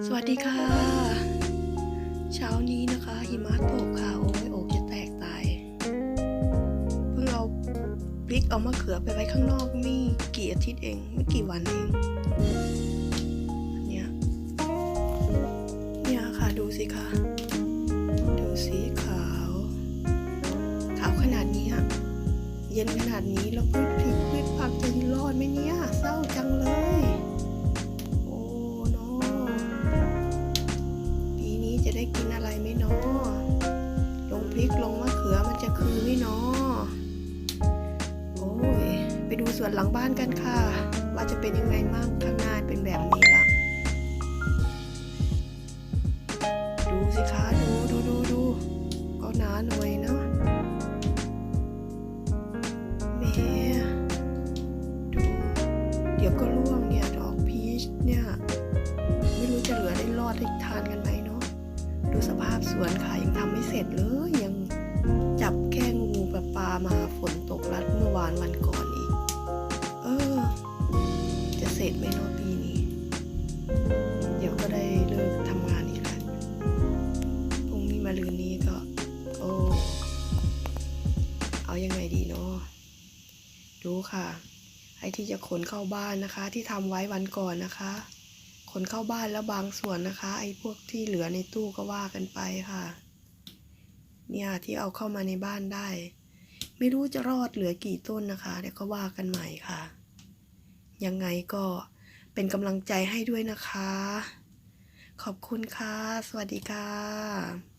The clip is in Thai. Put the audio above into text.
สวัสดีค่ะ เช้านี้นะคะหิมะตกค่ะ โอ้ยอกจะแตกตาย เพิ่งเอาพริกเอามะเขือไปไว้ข้างนอกไม่กี่อาทิตย์เองไม่กี่วันเองเนี่ยเนี่ยค่ะดูสิคะดูสีขาว ขาวขนาดนี้ เย็นขนาดนี้แล้วพืชพริกพืชผักจะรอดไหมเนี่ยเศร้า ไปดูสวนหลังบ้านกันค่ะ ว่าจะเป็นยังไงมั่งข้างหน้าเป็นแบบนี้ละดูสิคะดูดูดูดูก็หนาหน่อยเนาะแม่ดู เดี๋ยวก็ร่วงเนี่ย ดอกพีชเนี่ย ไม่รู้จะเหลือได้รอดได้ทานกันไหมเนาะดูสภาพสวนค่ะ ยังทำไม่เสร็จเลยยังจับแค่งูแบบปลามาฝนตกรัดเมื่อวานวันก่อน เอายังไงดีเนาะดูค่ะ ไอ้ที่จะขนเข้าบ้านนะคะ ที่ทำไว้วันก่อนนะคะ ขนเข้าบ้านแล้วบางส่วนนะคะ ไอ้พวกที่เหลือในตู้ก็ว่ากันไปค่ะ เนี่ยที่เอาเข้ามาในบ้านได้ ไม่รู้จะรอดเหลือกี่ต้นนะคะเดี๋ยวก็ว่ากันใหม่ค่ะ ยังไงก็เป็นกำลังใจให้ด้วยนะคะ ขอบคุณค่ะ สวัสดีค่ะ